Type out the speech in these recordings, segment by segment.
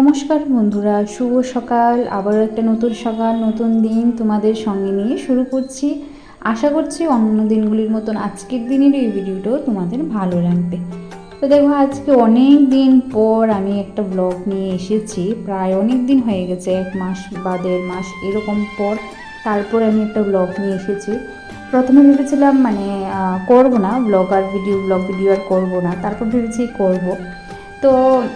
নমস্কার বন্ধুরা, শুভ সকাল। আবারও একটা নতুন সকাল, নতুন দিন তোমাদের সঙ্গে নিয়ে শুরু করছি। আশা করছি অন্য দিনগুলির মতন আজকের দিনের এই ভিডিওটাও তোমাদের ভালো লাগবে। তো দেখো, আজকে অনেক দিন পর আমি একটা ব্লগ নিয়ে এসেছি। প্রায় অনেক দিন হয়ে গেছে, এক মাস বা দেড় মাস এরকম পর তারপর আমি একটা ব্লগ নিয়ে এসেছি। প্রথমে ভেবেছিলাম মানে করব না ব্লগ আর ভিডিও ব্লগ ভিডিও আর করব না। তারপর ভেবেছি করব। তো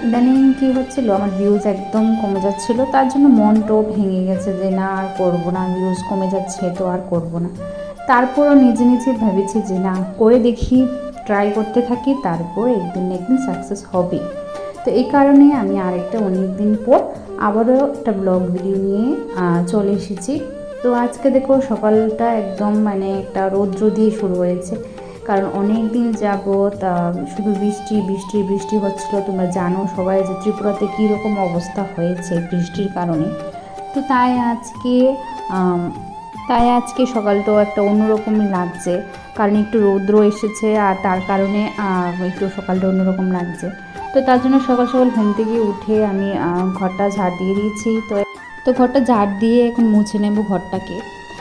ইদানিং কী হচ্ছিল? আমার ভিউজ একদম কমে যাচ্ছিল। তার জন্য মনটাও ভেঙে গেছে যে, না, আর করব না। ভিউজ কমে যাচ্ছে, তো আর করব না। তারপরও নিজে নিজে ভেবেছি যে, না, করে দেখি ট্রাই করতে থাকি, তারপর একদিন না একদিন সাকসেস হবে। তো এই কারণে আমি আরেকটা অনেক দিন পর আবারও একটা ব্লগ ভিডিও নিয়ে চলে এসেছি। তো আজকে দেখো সকালটা একদম মানে একটা রৌদ্র দিয়ে শুরু হয়েছে। কারণ অনেক দিন যাবৎ শুধু বৃষ্টি বৃষ্টি বৃষ্টি হচ্ছিল। তোমরা জানো সবাই যে ত্রিপুরাতে কী রকম অবস্থা হয়েছে বৃষ্টির কারণে। তো তাই আজকে তাই আজকে সকালটাও একটা অন্যরকমই লাগছে। কারণ একটু রৌদ্র এসেছে আর তার কারণে একটু সকালটা অন্যরকম লাগছে। তো তার জন্য সকাল সকাল ঘুম থেকে উঠে আমি ঘরটা ঝাড় দিয়ে দিয়েছি। তো তো ঘরটা ঝাড় দিয়ে এখন মুছে নেব ঘরটাকে।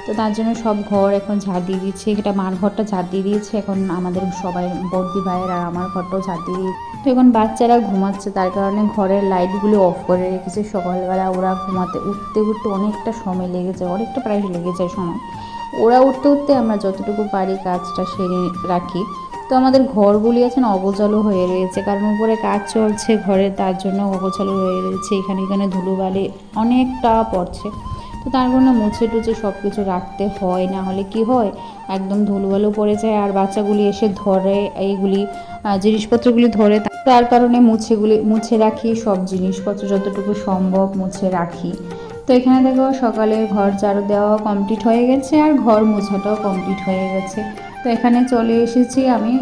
তো তার জন্য সব ঘর এখন ঝাড় দিয়ে দিচ্ছে। এটা মার ঘরটা ঝাড় দিয়ে দিয়েছে। এখন আমাদের সবাই, বর্দি ভাইয়ের আর আমার ঘরটাও ঝাড় দিয়ে দিয়েছে। তো এখন বাচ্চারা ঘুমাচ্ছে, তার কারণে ঘরের লাইটগুলো অফ করে রেখেছে। সকালবেলা ওরা ঘুমাতে, উঠতে উঠতে অনেকটা সময় লেগে যায় অনেকটা প্রায় লেগে যায় সময়। ওরা উঠতে উঠতে আমরা যতটুকু পারি কাজটা সেরে রাখি। তো আমাদের ঘরগুলি আছে না অগোছালো হয়ে রয়েছে, কারণ উপরে কাজ চলছে ঘরে, তার জন্য অগোছালো হয়ে রয়েছে। এখানে এখানে ধুলোবালি অনেকটা পড়ছে। তো তার জন্য মুছে টুছে সব কিছু রাখতে হয়, না হলে কি হয়? একদম ধুলোবালো পড়ে যায় আর বাচ্চাগুলি এসে ধরে এইগুলি জিনিসপত্রগুলি ধরে তার কারণে মুছেগুলি মুছে রাখি, সব জিনিসপত্র যতটুকু সম্ভব মুছে রাখি। তো এখানে দেখো সকালে ঘর ঝাড়ু দেওয়া কমপ্লিট হয়ে গেছে আর ঘর মোছাটাও কমপ্লিট হয়ে গেছে। তো এখানে চলে এসেছি আমি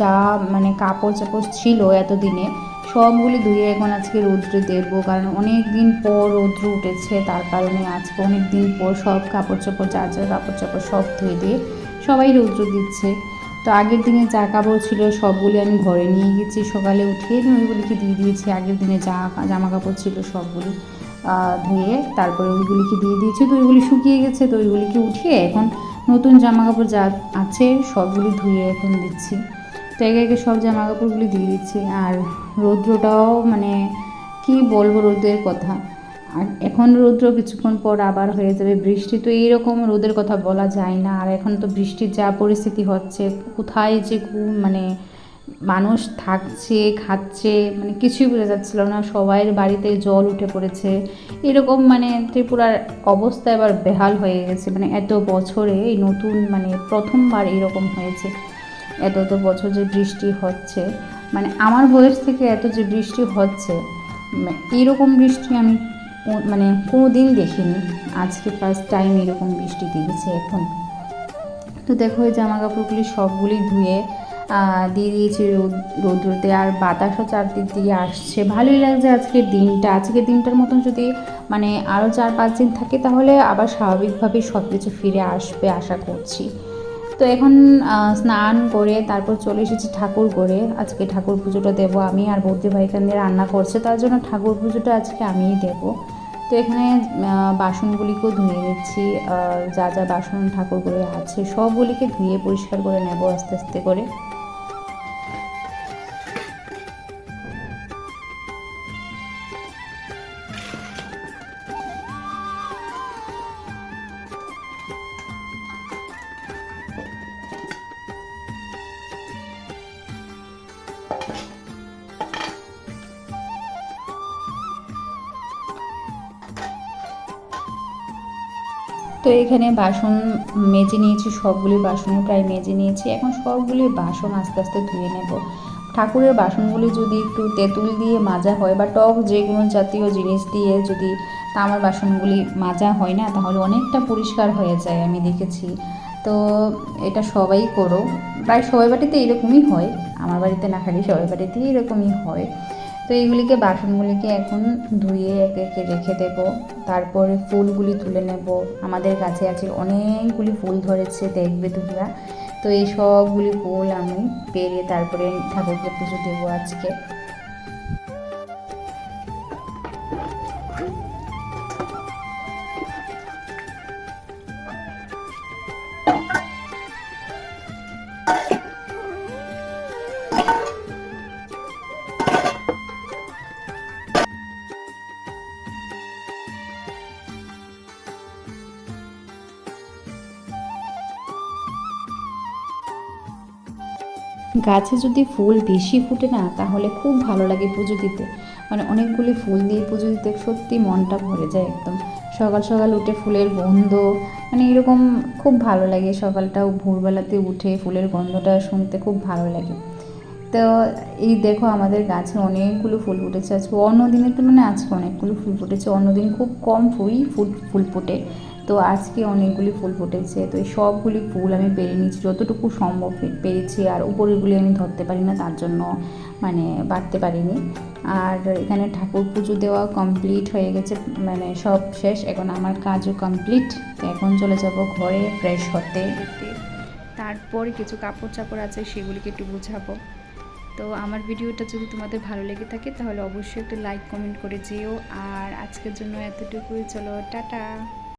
যা মানে কাপড় চাপড় ছিল এতদিনে। সবগুলি ধুয়ে এখন আজকে রৌদ্রে দেবো, কারণ অনেক দিন পর রৌদ্র উঠেছে, তার কারণে আজকে অনেক দিন পর সব কাপড় চোপড় যার যার কাপড় চোপড় সব ধুয়ে দিয়ে সবাই রৌদ্র দিচ্ছে। তো আগের দিনে যা কাপড় ছিল, সবগুলি আমি ঘরে নিয়ে গেছি, সকালে উঠিয়ে আমি ওইগুলিকে দিয়ে দিয়েছি, আগের দিনে যা জামা কাপড় ছিল সবগুলি ধুয়ে তারপরে ওইগুলিকে দিয়ে দিয়েছি, তো ওইগুলি শুকিয়ে গেছে, তো ওইগুলিকে উঠিয়ে এখন নতুন জামা কাপড় যা আছে সবগুলি ধুয়ে এখন দিচ্ছি। তো একে সব জামা কাপড়গুলি দিয়ে দিচ্ছি। আর রৌদ্রটাও মানে কি বলব রৌদ্রের কথা। আর এখন রৌদ্র কিছুক্ষণ পর আবার হয়ে যাবে বৃষ্টি। তো এইরকম রোদের কথা বলা যায় না। আর এখন তো বৃষ্টির যা পরিস্থিতি হচ্ছে, কোথায় যে মানে মানুষ থাকছে, খাচ্ছে মানে কিছুই বোঝা যাচ্ছিল না। সবাইয়ের বাড়িতে জল উঠে পড়েছে। এরকম মানে ত্রিপুরার অবস্থা এবার বেহাল হয়ে গেছে। মানে এত বছরে এই নতুন মানে প্রথমবার এরকম হয়েছে। এত এত বছর যে বৃষ্টি হচ্ছে মানে আমার বয়স থেকে এত যে বৃষ্টি হচ্ছে এরকম বৃষ্টি আমি মানে কোনো দিন দেখিনি। আজকে ফার্স্ট টাইম এরকম বৃষ্টি দেখেছি এখন। তো দেখো এই জামা কাপড়গুলি সবগুলি ধুয়ে দিয়ে দিয়েছি রোদ, রৌদ্রতে। আর বাতাসও চারদিক দিয়ে আসছে। ভালোই লাগছে আজকের দিনটা। আজকের দিনটার মতন যদি মানে আরও চার পাঁচ দিন থাকে, তাহলে আবার স্বাভাবিকভাবে সব কিছু ফিরে আসবে, আশা করছি। তো এখন স্নান করে তারপর চলে এসেছি ঠাকুর করে। আজকে ঠাকুর পুজোটা দেবো আমি আর বৌদি ভাইখান দিয়ে রান্না করছে। তার জন্য ঠাকুর পুজোটা আজকে আমিই দেবো। তো এখানে বাসনগুলিকেও ধুয়ে নিচ্ছি। যা যা বাসন ঠাকুর করে আছে, সবগুলিকে ধুয়ে পরিষ্কার করে নেব আস্তে আস্তে করে। তো এখানে বাসন মেজে নিয়েছি সবগুলি বাসন প্রায় মেজে নিয়েছি। এখন সবগুলি বাসন আস্তে আস্তে ধুয়ে নেব। ঠাকুরের বাসনগুলি যদি একটু তেঁতুল দিয়ে মাজা হয় বা টক যে কোনো জাতীয় জিনিস দিয়ে যদি তামার বাসনগুলি মাজা হয় না, তাহলে অনেকটা পরিষ্কার হয়ে যায় আমি দেখেছি। তো এটা সবাই করো। প্রায় সবাই বাড়িতে এরকমই হয়। আমার বাড়িতে না খালি সবাই বাড়িতেই এরকমই হয়। তো এইগুলিকে বাসনগুলিকে এখন ধুয়ে এক একে রেখে দেব। তারপরে ফুলগুলি তুলে নেব। আমাদের কাছে আছে অনেকগুলি ফুল ধরেছে, দেখবে তোমরা। তো এই সবগুলি ফুল আমি পেরে তারপরে ঠাকুরকে পুজো দেবো আজকে। গাছে যদি ফুল বেশি ফুটে না, তাহলে খুব ভালো লাগে পুজো দিতে। মানে অনেকগুলি ফুল দিয়ে পুজো দিতে সত্যি মনটা ভরে যায় একদম। সকাল সকাল উঠে ফুলের গন্ধ মানে এরকম খুব ভালো লাগে। সকালটাও ভোরবেলাতে উঠে ফুলের গন্ধটা শুনতে খুব ভালো লাগে। তো এই দেখো আমাদের গাছে অনেকগুলো ফুল ফুটেছে। আজকে অন্য দিনের তুলনায় আজকে অনেকগুলো ফুল ফুটেছে। অন্যদিন খুব কম ফুল ফুল ফুল ফুটে। তো আজকে অনেকগুলি ফুল ফুটেছে। তো এই সবগুলি ফুল আমি পেরে নিয়েছি। যতটুকু সম্ভব পেরেছি। আর উপরেরগুলি আমি ধরতে পারি না, তার জন্য মানে বাড়তে পারিনি। আর এখানে ঠাকুর পুজো দেওয়া কমপ্লিট হয়ে গেছে। মানে সব শেষ। এখন আমার কাজও কমপ্লিট তো এখন চলে যাব ঘরে ফ্রেশ হতে। তারপর কিছু কাপড় চাপড় আছে, সেগুলিকে একটু বুঝাবো তো আমার ভিডিওটা যদি তোমাদের ভালো লেগে থাকে, তাহলে অবশ্যই একটু লাইক কমেন্ট করে যেও। আর আজকের জন্য এতটুকুই। চলো, টাটা।